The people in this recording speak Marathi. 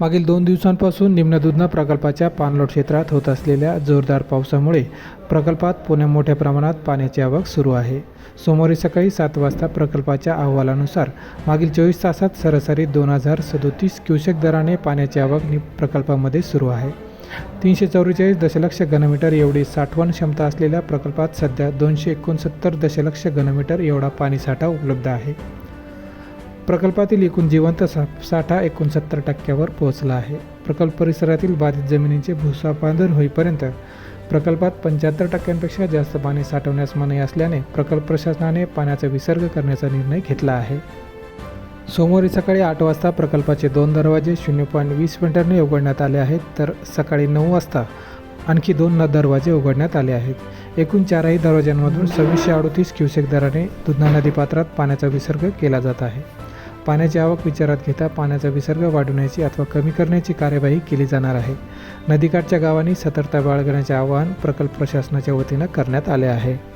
मागील दोन दिवसांपासून निम्न दुधना प्रकल्पाच्या पाणलोट क्षेत्रात होत असलेल्या जोरदार पावसामुळे प्रकल्पात पुण्या मोठ्या प्रमाणात पाण्याची आवक सुरू आहे. सोमवारी सकाळी सात वाजता प्रकल्पाच्या अहवालानुसार मागील चोवीस तासात सरासरी दोन हजार सदोतीस क्युसेक दराने पाण्याची आवक नि प्रकल्पामध्ये सुरू आहे. तीनशे चौवेचाळीस दशलक्ष घनमीटर एवढी साठवण क्षमता असलेल्या प्रकल्पात सध्या दोनशे एकोणसत्तर दशलक्ष घनमीटर एवढा पाणीसाठा उपलब्ध आहे. प्रकल्पातील एकूण जिवंत सा साठा एकोणसत्तर टक्क्यावर पोहोचला आहे. प्रकल्प परिसरातील बाधित जमिनींचे पांधर होईपर्यंत प्रकल्पात पंच्याहत्तर टक्क्यांपेक्षा जास्त पाणी साठवण्यास मनाई असल्याने प्रकल्प प्रशासनाने पाण्याचा विसर्ग करण्याचा निर्णय घेतला आहे. सोमवारी सकाळी आठ वाजता प्रकल्पाचे दोन दरवाजे शून्य पॉईंट वीस मिनिटांनी उघडण्यात आले आहेत तर सकाळी नऊ वाजता आणखी दोन न दरवाजे उघडण्यात आले आहेत. एकूण चारही दरवाज्यांमधून सव्वीसशे अडोतीस क्युसेक दराने दुधना नदीपात्रात पाण्याचा विसर्ग केला जात आहे. पाण्याची आवक विचारात घेता पाण्याचा विसर्ग वाढवण्याची अथवा कमी करण्याची कार्यवाही केली जाणार आहे. नदीकाठच्या गावांनी सतर्कता बाळगण्याचे आवाहन प्रकल्प प्रशासनाच्या वतीनं करण्यात आले आहे.